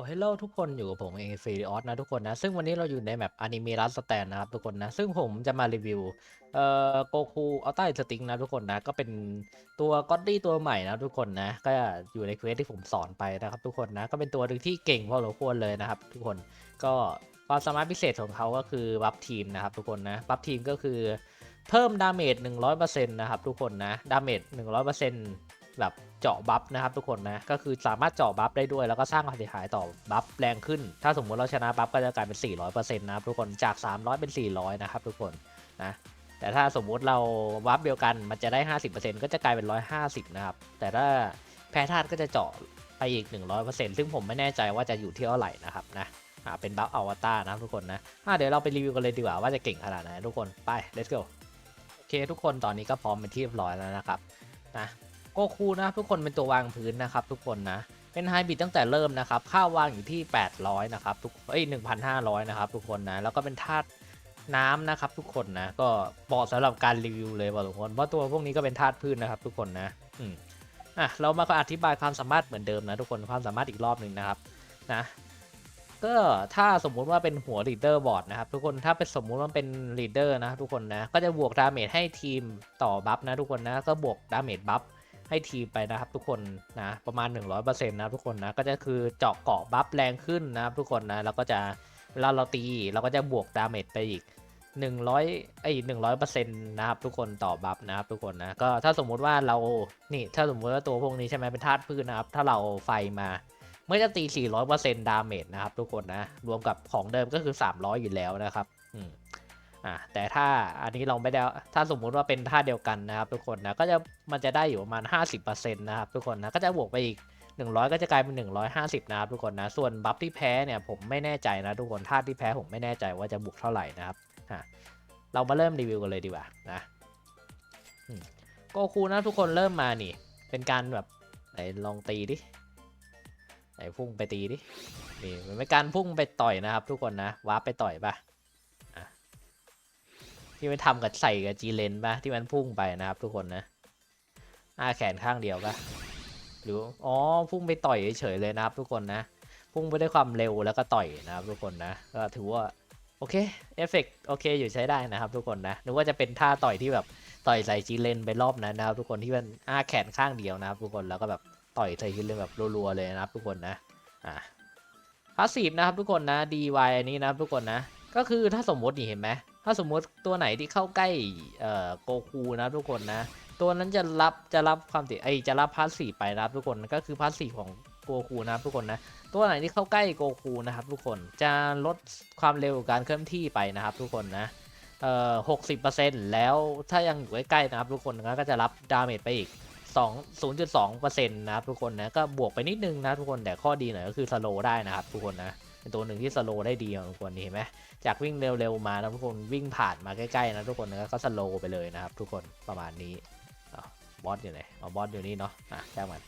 โอ้เฮลโลทุกคนอยู่กับผมเองฟีออสนะทุกคนนะ ซึ่งวันนี้เราอยู่ในแมปอนิเมรัสแตนนะครับทุกคนนะ ซึ่งผมจะมารีวิวเอ่อโกคูเอัลต้สติงนะทุกคนนะ ก็เป็นตัวก็อดดี้ตัวใหม่นะทุกคนนะ ก็อยู่ในเควสที่ผมสอนไปนะครับทุกคนนะ ก็เป็นตัวหนึ่งที่เก่งพอสมควรเลยนะครับ ทุกคนก็ความสามารถพิเศษของเขาก็คือบัฟทีมนะครับทุกคนนะบัฟทีมก็คือเพิ่มดาเมจ100%นะครับทุกคนนะดาเมจ100% แบบเจาะบัฟนะครับทุกคนนะ ก็คือสามารถเจาะบัฟได้ด้วยแล้วก็สร้างความเสียหายต่อบัฟแรงขึ้น ถ้าสมมุติเราชนะบัฟก็จะกลายเป็น 400%นะครับทุกคนจาก 300 เป็น 400 นะครับทุกคนนะแต่ถ้าสมมุติเราบัฟเดียวกันมันจะได้ 50%ก็จะกลายเป็น 150 นะครับ แต่ถ้าแพ้ธาตุก็จะเจาะไปอีก 100%ซึ่งผมไม่แน่ใจว่าจะอยู่ที่เท่าไหร่นะครับนะอ่าเป็นบัฟอวตารนะทุกคนนะอ่าเดี๋ยวเราไปรีวิวกันเลยดีกว่าว่าจะเก่งขนาดไหนทุกคนไป let's go โอเคทุกคนตอนนี้ก็พร้อมเป็นที่เรียบร้อยแล้วนะครับนะ โกคูนะทุกคนเป็นตัววางพื้นนะครับทุกคนนะ เป็นไฮบิดตั้งแต่เริ่มนะครับ ค่าวางอยู่ที่ 800 นะครับทุกเอ้ย1,500 นะครับทุกคนนะ แล้วก็เป็นธาตุน้ำนะครับทุกคนนะ ก็เหมาะสำหรับการรีวิวเลยพอสมควรเพราะตัวพวกนี้ก็เป็นธาตุพืชนนะครับทุกคนนะ อืมอะเรามาก็อธิบายความสามารถเหมือนเดิมนะทุกคน ความสามารถอีกรอบหนึ่งนะครับนะก็ถ้าสมมุติว่าเป็นหัวลีดเดอร์บอร์ดนะครับทุกคนถ้าเป็นสมมุติว่าเป็นลีดเดอร์นะทุกคนนะก็จะบวกดาเมจให้ทีมต่อบัฟนะทุกคนนะก็บวกดาเมจบัฟ ให้ทีมไปนะครับทุกคนนะประมาณ 100%นะครับทุกคนนะก็จะคือเจาะเกาะบัฟแรงขึ้นนะครับทุกคนนะแล้วก็จะเวลาเราตีเราก็จะบวกดาเมจไปอีก 100ไอ้หนึ่งร้อยเปอร์เซ็นต์นะครับทุกคนต่อบัฟนะครับทุกคนนะก็ถ้าสมมุติว่าเรานี่ถ้าสมมุติว่าตัวพวกนี้ใช่ไหมเป็นธาตุพืชนะครับถ้าเราไฟมาเมื่อจะตี 400%ดาเมจนะครับทุกคนนะรวมกับของเดิมก็คือ 300 อยู่แล้วนะครับอืม อ่าแต่ถ้าอันนี้เราไม่ได้ถ้าสมมุติว่าเป็นท่าเดียวกันนะครับ ทุกคนนะก็จะมันจะได้อยู่ประมาณ 50%นะครับทุกคนนะก็จะบวกไปอีก 100 ก็จะกลายเป็น 150 นะครับทุกคนนะส่วนบัฟที่แพ้เนี่ยผมไม่แน่ใจนะทุกคนท่าที่แพ้ผมไม่แน่ใจว่าจะบวกเท่าไหร่นะครับอะเรามาเริ่มรีวิวกันเลยดีกว่านะโกคูนะทุกคนเริ่มมานี่ เป็นการแบบไหนลองตีดิไหนพุ่งไปตีดินี่มันเป็นการพุ่งไปต่อยนะครับ ทุกคนนะวาร์ปไปต่อยปะ ที่มันทำกับใส่กับจีเลนปะที่มันพุ่งไปนะครับทุกคนนะอ้าแขนข้างเดียวปะหรืออ๋อพุ่งไปต่อยเฉยๆเลยนะครับทุกคนนะ พุ่งไปด้วยความเร็วแล้วก็ต่อยนะครับทุกคนนะก็ถือว่าโอเคเอฟเฟกโอเคอยู่ใช้ได้นะครับทุกคนนะนึกว่าจะเป็นท่าต่อยที่แบบต่อยใส่จีเลนไปรอบนั้นนะครับ ทุกคนที่มันอ้าแขนข้างเดียวนะครับ ทุกคนแล้วก็แบบต่อยใส่จีเลนแบบรัวๆเลยนะครับ ทุกคนนะอ่าพาสซีฟนะครับทุกคนนะ DY อันนี้นะครับทุกคนนะ ก็คือถ้าสมมตินี่เห็นไหม ถ้าสมมติตัวไหนที่เข้าใกล้โกคูนะทุกคนนะ ตัวนั้นจะรับจะรับความติไอยจะรับพาสซีฟไปนะครับทุกคนก็คือพาสซีฟของโกคูนะครับทุกคนนะ ตัวไหนที่เข้าใกล้โกคูนะครับทุกคนจะลดความเร็วการเคลื่อนที่ไปนะครับทุกคนนะเอ่อหกสิบเปอร์เซ็นต์แล้วถ้ายังอยู่ใกล้ๆนะครับทุกคนนก็จะรับดาเมจไปอีก2 0.2เปอร์เซ็นต์นะครับทุกคนนะก็บวกไปนิดนึงนะทุกคนแต่ข้อดีหน่อยก็คือสโลได้นะครับทุกคนนะเป็นตัวหนึ่งที่สโลได้ดีของทุกคนนี่เห็นไหม จากวิ่งเร็วๆมานะทุกคนวิ่งผ่านมาใกล้ๆนะทุกคนนะก็สโลว์ไปเลยนะครับ ทุกคนประมาณนี้บอสอยู่ไหนอ๋อบอสอยู่นี่เนาะอะแจ้งมัน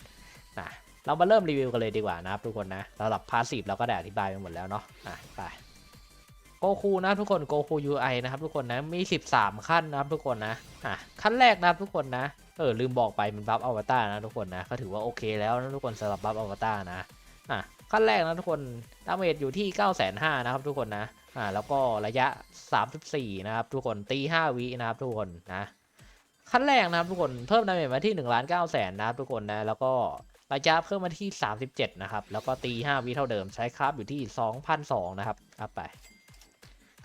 นะเรามาเริ่มรีวิวกันเลยดีกว่านะครับทุกคนนะสำหรับพาสซีฟเราก็ได้อธิบายไปหมดแล้วเนาะอะไปโกคูนะทุกคนโกคู UI นะครับทุกคนนะมี 13 ขั้นนะครับทุกคนนะอะขั้นแรกนะครับทุกคนนะเออลืมบอกไปมันบัฟอวตารนะทุกคนนะก็ถือว่าโอเคแล้วนะทุกคนสำหรับบัฟอวตารนะอะ ขั้นแรกนะทุกคนดาเมจอยู่ที่ 9 5 0 0 0นะครับทุกคนนะอ่าแล้วก็ระยะ 34 นะครับทุกคนตี 5 วินะครับทุกคนนะขั้นแรกนะครับทุกคนเพิ่มดาเมจมาที่1ล้าน9แสนนะครับทุกคนนะแล้วก็ระยะเพิ่มมาที่ 37 นะครับ แล้วก็ตี 5 วิเท่าเดิมใช้คราฟอยู่ที่ 2,002นะครับอัพไป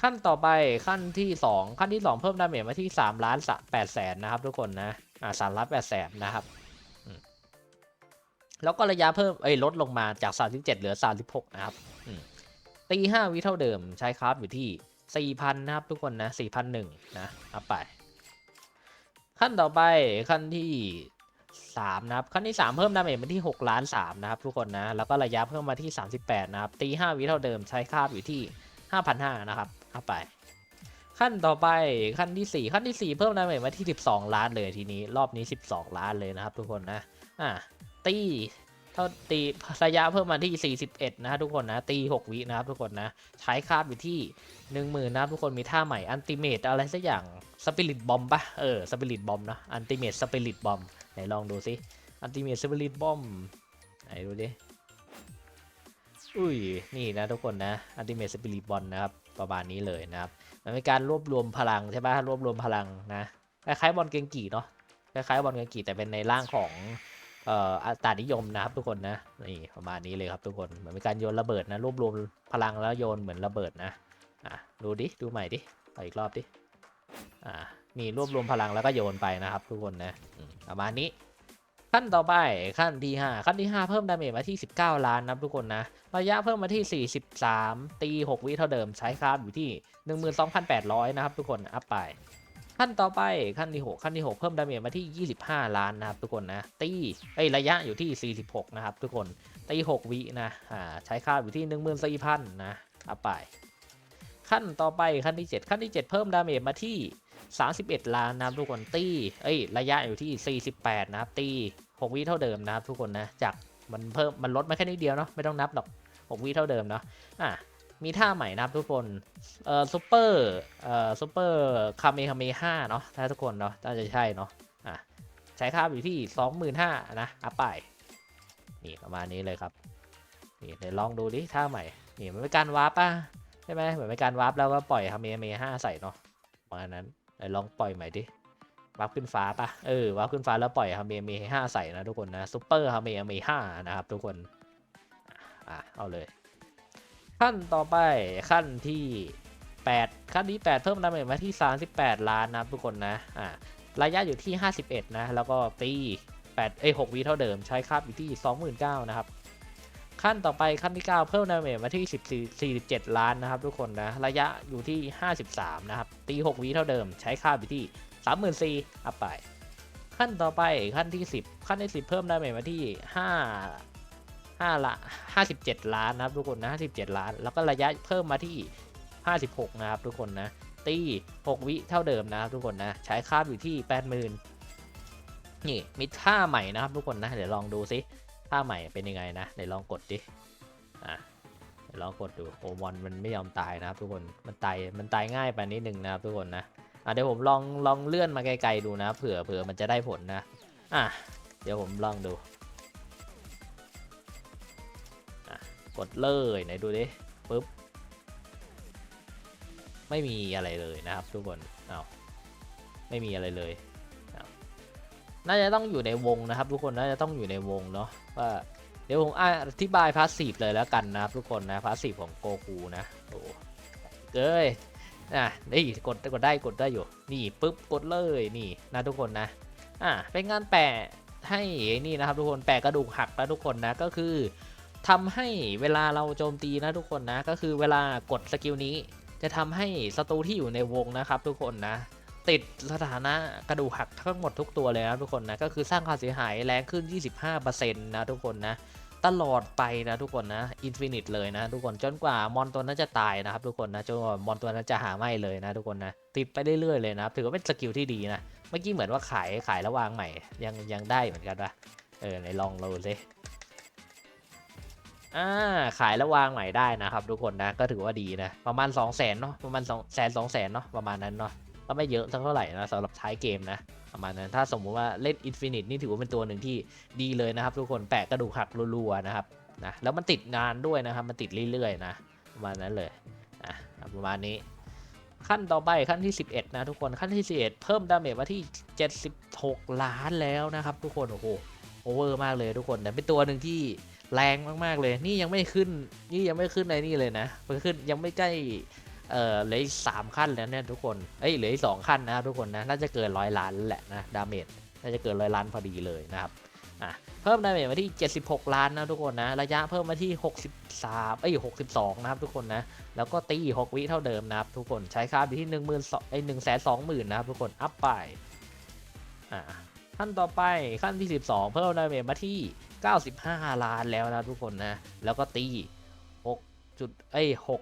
ขั้นต่อไปขั้นที่ 2 ขั้นที่ 2 เพิ่มดาเมจมาที่3ล้าน8แสนนะครับทุกคนนะอ่า3ล้าน8แสนนะครับ แล้วก็ระยะเพิ่มเอ้ยลดลงมาจาก 37 เหลือ 36 นะครับตีห้าวิเท่าเดิมใช้คราฟอยู่ที่สี่พันนะครับทุกคนนะสี่พันหนึ่งนะเอาไป ขั้นต่อไปขั้นที่สามนะครับ ขั้นที่สามเพิ่มดาเมจมาที่หกล้านสามนะครับทุกคนนะ แล้วก็ระยะเพิ่มมาที่สามสิบแปดนะครับ ตีห้าวิเท่าเดิมใช้คราฟอยู่ที่ห้าพันห้านะครับเอาไป ขั้นต่อไปขั้นที่สี่ขั้นที่สี่เพิ่มดาเมจมาที่สิบสองล้านเลยทีนี้ รอบนี้สิบสองล้านเลยนะครับทุกคนนะอ่า ตีเท่าตีระยะเพิ่มมาที่ 41 นะทุกคนนะ ตี 6 วินะครับทุกคนนะ ใช้คาบอยู่ที่ 10,000นะครับทุกคนมีท่าใหม่อันติเมตอะไรสักอย่างสปิริตบอมปะเออสปิริตบอมนะอันติเมตสปิริตบอมไหนลองดูสิอันติเมตสปิริตบอมไหนดูดิอุ้ยนี่นะทุกคนนะอันติเม e สปิริตบอลนะครับประมาณนี้เลยนะครับมันเป็นการรวบรวมพลังใช่ปะรวบรวมพลังนะคล้ายๆบอลเกงกีเนาะคล้ายๆบอลเกงกีแต่เป็นในร่างของ เอ่ออัตรานิยมนะครับทุกคนนะนี่ประมาณนี้เลยครับทุกคนเหมือนเป็นการโยนระเบิดนะรวบรวมพลังแล้วโยนเหมือนระเบิดนะอะดูดิดูใหม่ดิเออีกรอบดิอ่านี่รวบรวมพลังแล้วก็โยนไปนะครับ ทุกคนนะประมาณนี้ขั้นต่อไปขั้นที่ 5 ขั้นที่ 5 เพิ่มดาเมจมาที่ 19 ล้านนะทุกคนนะระยะเพิ่มมาที่ 43 ตี 6 วิเท่าเดิมใช้คราฟอยู่ที่ 12,800 นะครับทุกคนอัพไป ขั้นต่อไปขั้นที่ 6 ขั้นที่ 6 เพิ่มดาเมจมาที่ 25 ล้านนะครับทุกคนนะ ตีเอ้ยระยะอยู่ที่ 46 นะครับทุกคน ตี 6 วินะอ่าใช้คราอยู่ที่ 14,000 นะเอัพไป ขั้นต่อไปขั้นที่ 7 ขั้นที่ 7 เพิ่มดาเมจมาที่ 31 ล้านนะครับทุกคนตีเอ้ยระยะอยู่ที่ 48 นะครับตี 6 วิเท่าเดิมนะครับทุกคนนะจากมันเพิ่มมันลดมาแค่นิดเดียวเนาะไม่ต้องนับหรอก 6 วิเท่าเดิมเนาะอะ มีท่าใหม่นะครับทุกคนเอ่อซูเปอร์เอ่อซูเปอร์คาเมคาเมห้าเนาะถ้าทุกคนเนาะน่าจะใช่เนาะอะใช้ค่าอยู่ที่25,000นห้านะอัพไปนี่ประมาณนี้เลยครับนี่เดี๋ยวลองดูดิท่าใหม่นี่มันเป็นการวาร์ปป่ะใช่ไหมเหมือนเป็นการวาร์ปแล้วก็ปล่อยคาเมคาเมห้าใส่เนาะประมาณนั้นเดี๋ยวลองปล่อยใหม่ดิวาร์ปขึ้นฟ้าปะเออวาร์ปขึ้นฟ้าแล้วปล่อยฮาเมเมห้าใส่นะทุกคนนะซูเปอร์ฮาเมเมห้านะครับทุกคนอะเอาเลย ขั้นต่อไปขั้นที่ 8 ขั้นที่ 8 เพิ่มดาเมจมาที่ 38 ล้านนะทุกคนนะอะระยะอยู่ที่ 51 นะ แล้วก็ตี8เอ้ย6วิเท่าเดิมใช้คาบอยู่ที่ 29,000นะครับขั้นต่อไปขั้นที่ 9 เพิ่มดาเมจมาที่ 14 47 ล้านนะครับ ทุกคนนะระยะอยู่ที่ 53 นะครับ ตี 6วิเท่าเดิม ใช้ค่าอยู่ที่สามหมื่นสี่อัพไป ขั้นต่อไปขั้นที่สิบขั้นที่สิบเพิ่มดาเมจมาที่ห้ ห้าละห้าสิบเจ็ดล้านนะครับทุกคนนะห้าสิบเจ็ดล้าน แล้วก็ระยะเพิ่มมาที่ห้าสิบหกนะครับทุกคนนะตีหกวิเท่าเดิมนะครับทุกคนนะใช้คาบอยู่ที่แปดหมื่นนี่มีท่าใหม่นะครับทุกคนนะเดี๋ยวลองดูซิท่าใหม่เป็นยังไงนะเดี๋ยวลองกดดิอะเดี๋ยวลองกดดูโอมอนมันไม่ยอมตายนะครับทุกคนมันตายมันตายง่ายไปนิดนึงนะครับทุกคนนะอะเดี๋ยวผมลองลองเลื่อนมาไกลๆดูนะเผื่อเผื่อมันจะได้ผลนะอะเดี๋ยวผมลองดู กดเลยไหนดูดิปุ๊บ ไม่มีอะไรเลยนะครับทุกคนเอาไม่มีอะไรเลยน่าจะต้องอยู่ในวงนะครับ ทุกคนน่าจะต้องอยู่ในวงเนาะว่าเดี๋ยวผมอธิบายพาสซีฟเลยแล้วกันนะครับทุกคนนะพาสซีฟของโกคูนะโอ้เก้ยอะนี่กดกดได้กดได้อยู่นี่ปุ๊บกดเลยนี่นะทุกคนนะอะเป็นงานแปะให้นี่นะครับทุกคนแปะกระดูกหักนะทุกคนนะก็คือ ทำให้เวลาเราโจมตีนะทุกคนนะ ก็คือเวลากดสกิลนี้ จะทำให้ศัตรูที่อยู่ในวงนะครับ ทุกคนนะ ติดสถานะกระดูกหักทั้งหมดทุกตัวเลยนะทุกคนนะก็คือสร้างความเสียหายแรงขึ้น 25%นะทุกคนนะตลอดไปนะทุกคนนะอินฟินิตเลยนะทุกคนจนกว่ามอนตัวนั้นจะตายนะครับทุกคนนะจนกว่ามอนตัวนั้นจะหาไม่เลยนะทุกคนนะติดไปเรื่อยๆเลยนะครับถือว่าเป็นสกิลที่ดีนะเมื่อกี้เหมือนว่าขายขายแล้ววางใหม่ยังยังได้เหมือนกันปะเออไหนลองเราสิ อ่าขายแล้ววางใหม่ได้นะครับ ทุกคนนะก็ถือว่าดีนะประมาณ 2 0 0แสนเนาะประมาณ2 0 0แสนสองแสนเนาะประมาณนั้นเนาะก็ไม่เยอะสักเท่าไหร่นะสำหรับท้ายเกมนะประมาณนั้นถ้าสมมุติว่าเล่นอินฟินิตนี่ถือว่าเป็นตัวหนึ่งที่ดีเลยนะครับ ทุกคนแปะกระดูกหักรัวๆนะครับนะแล้วมันติดนานด้วยนะครับ มันติดเรื่อยๆนะประมาณนั้นเลยอะประมาณนี้ ขั้นต่อไปขั้นที่ 11 นะทุกคนขั้นที่ 11 เพิ่มดาเมจมาที่ 76 ล้านแล้วนะครับ ทุกคนโอ้โหโอเวอร์มากเลยทุกคนแต่เป็นตัวหนึ่งที่ แรงมากๆเลย นี่ยังไม่ขึ้น นี่ยังไม่ขึ้นในนี่เลยนะมันขึ้นยังไม่ใกล้ เอ่อเหลืออีกสามขั้นแล้วเนี่ยทุกคน เอ้ยเหลืออีกสองขั้นนะทุกคนนะ น่าจะเกินร้อยล้านแหละนะ ดาเมจ น่าจะเกินร้อยล้านพอดีเลยนะครับ อะ เพิ่มดาเมจมาที่ 76 ล้านนะทุกคนนะ ระยะเพิ่มมาที่ 63 เอ้ย 62 นะครับทุกคนนะ แล้วก็ตี 6 วิเท่าเดิมนะครับทุกคน ใช้ค่าอยู่ที่1 2 0 0 0ไอ้1 2 0 0 0 0นะครับทุกคน อัพไป อะ ขั้นต่อไปขั้นที่ 12 เพิ่มดาเมจมาที่ 95 ล้านแล้วนะทุกคนนะ แล้วก็ตี6จุดเอ้ย6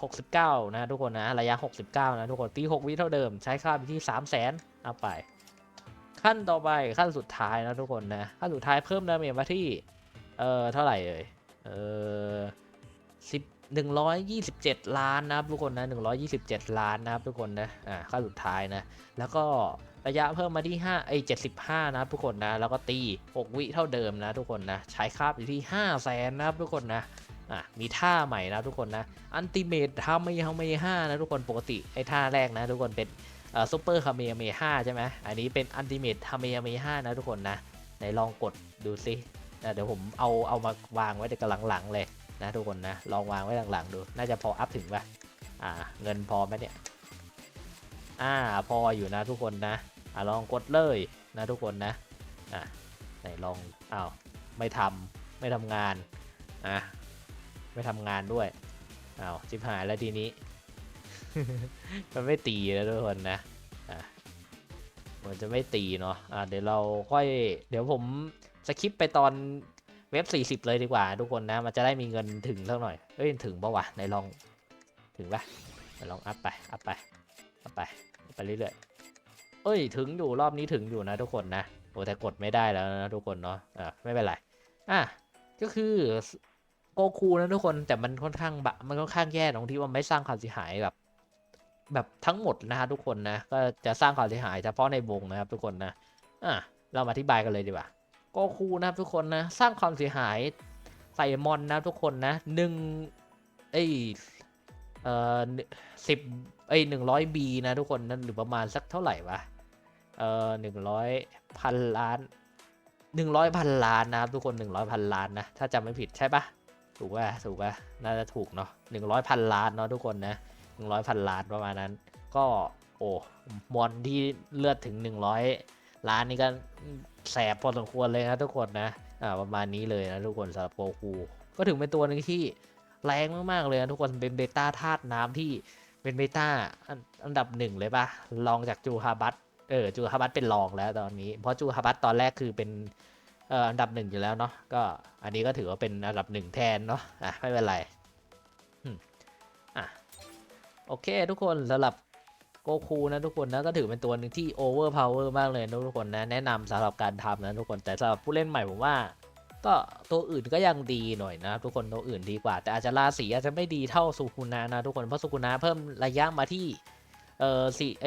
69 นะทุกคนนะ ระยะ 69 นะทุกคนตี 6 วิเท่าเดิม ใช้ค่าอยู่ที่ 3 0 0 0 0 0อัพไป ขั้นต่อไปขั้นสุดท้ายนะทุกคนนะ ขั้นสุดท้ายเพิ่มดาเมจมาที่ เอ่อ เท่าไหร่เอ่ย เอ่อสิบหนึ่งร้อยยี่สิบเจ็ดล้านนะครับทุกคนนะหนึ่งร้อยยี่สิบเจ็ดล้านนะครับทุกคนนะ อ่า ขั้นสุดท้ายนะ แล้วก็ ระยะเพิ่มมาที่ห้าไอ้เจ็ดสิบห้านะทุกคนนะ แล้วก็ตีหกวิเท่าเดิมนะทุกคนนะ ใช้คาบอยู่ที่ห้าแสนนะครับทุกคนนะอะมีท่าใหม่นะทุกคนนะ อันติเมททามิฮาเมห้านะทุกคนปกติไอ้ท่าแรกนะทุกคนเป็นเอ่อซูเปอร์คาเมเมห้าใช่ไหมอันนี้เป็นอันติเมททามิฮาเมห้านะทุกคนนะไหนลองกดดูสิเดี๋ยวผมเอาเอามาวางไว้ในกระหลังๆเลยนะทุกคนนะ ลองวางไว้หลังๆดู น่าจะพออัพถึงป่ะอ่าเงินพอไหมเนี่ยอ่าพออยู่นะทุกคนนะ อ่าลองกดเลยนะทุกคนนะอะไหนลองอ้าวไม่ทำไม่ทำงานอะไม่ทำงานด้วยอ้าวจิบหายแล้วทีนี้ มันไม่ตีแล้วทุกคนนะอะมันจะไม่ตีเนาะอะเดี๋ยวเราค่อย เดี๋ยวผมสคิปไปตอนเว็บ 40 เลยดีกว่า ทุกคนนะ มันจะได้มีเงินถึงสักหน่อย เอ้ย ถึงปะวะไหนลอง ถึงปะไหนลองอัพไป อัพไป อัพไป ไปเรื่อยๆ เอ้ยถึงอยู่รอบนี้ถึงอยู่นะทุกคนนะโอ้แต่กดไม่ได้แล้วนะทุกคนเนาะอะไม่เป็นไรอะก็คือโกคูนะทุกคนแต่มันค่อนข้างบะมันค่อนข้างแย่ตรงที่ว่าไม่สร้างความเสียหายแบบ แบบทั้งหมดนะฮะทุกคนนะก็จะสร้างความเสียหายเฉพาะในวงนะครับ ทุกคนนะอะเรามาอธิบายกันเลยดีกว่าโกคูนะครับทุกคนนะสร้างความเสียหายใส่มอนนะทุกคนนะหนึ่งเอ้ยเอ่อสิบเอ้ยหนึ่งร้อยบีนะทุกคนนั้นหรือประมาณสักเท่าไหร่วะเอ่อหนึ่งร้อยพันล้านหนึ่งร้อยพันล้านนะครับทุกคนหนึ่งร้อยพันล้านนะถ้าจำไม่ผิดใช่ปะถูกป่ะถูกป่ะน่าจะถูกเนาะหนึ่งร้อยพันล้านเนาะทุกคนนะหนึ่งร้อยพันล้านประมาณนั้น ก็โอ้มอนที่เลือดถึงหนึ่งร้อยล้านนี่ก็แสบพอสมควรเลยนะทุกคนนะอ่าประมาณนี้เลยนะทุกคนสำหรับโกคูก็ถึงเป็นตัวหนึ่งที่ แรงมากๆเลยนะทุกคนเป็นเบต้าธาตุน้ำที่เป็นเบต้าอันอันดับหนึ่งเลยปะรองจากจูฮาบัตเออจูฮาบัตเป็นรองแล้วตอนนี้ เพราะจูฮาบัตตอนแรกคือเป็นเอ่ออันดับหนึ่งอยู่แล้วเนาะก็อันนี้ก็ถือว่าเป็นอันดับหนึ่งแทนเนาะอะไม่เป็นไรอะโอเคทุกคนสำหรับโกคูนะทุกคนนะก็ถือเป็นตัวหนึ่งที่โอเวอร์พาวเวอร์มากเลยนะทุกคนนะแนะนำสำหรับการทำนะทุกคนแต่สำหรับผู้เล่นใหม่ผมว่า ก็ตัวอื่นก็ยังดีหน่อยนะทุกคนตัวอื่นดีกว่า แต่อาจจะราศีอาจจะไม่ดีเท่าสุคุนะนะทุกคนเพราะสุคุนะเพิ่มระยะมาที่เออสี่ไอ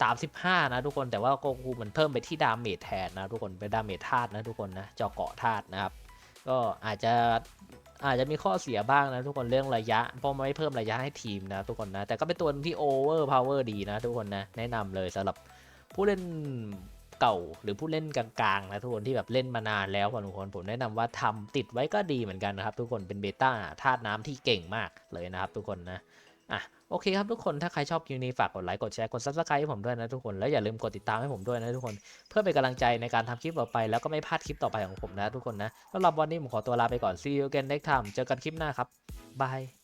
สามสิบห้านะทุกคนแต่ว่าโกคูมันเพิ่มไปที่ดาเมจแทนนะทุกคนเป็นดาเมจธาตุนะทุกคนนะเจาะเกาะธาตุนะครับก็อาจจะอาจจะมีข้อเสียบ้างนะทุกคนเรื่องระยะ เพราะไม่เพิ่มระยะให้ทีมนะทุกคนนะแต่ก็เป็นตัวที่โอเวอร์พาวเวอร์ดีนะทุกคนนะแนะนำเลยสำหรับผู้เล่น เก่าหรือผู้เล่นกลางๆนะทุกคนที่แบบเล่นมานานแล้วพอสมควรผมแนะนำว่าทำติดไว้ก็ดีเหมือนกันนะครับ ทุกคนเป็นเบต้าธาตุน้ำที่เก่งมากเลยนะครับ ทุกคนนะอะโอเคครับทุกคนถ้าใครชอบคลิปนี้ฝากกดไลค์กดแชร์กดซับสไครต์ให้ผมด้วยนะทุกคนแล้วอย่าลืมกดติดตามให้ผมด้วยนะทุกคน เพื่อเป็นกำลังใจในการทำคลิปต่อไป แล้วก็ไม่พลาดคลิปต่อไปของผมนะทุกคนนะสำหรับวันนี้ผมขอตัวลาไปก่อน see you again next time เจอกันคลิปหน้าครับบาย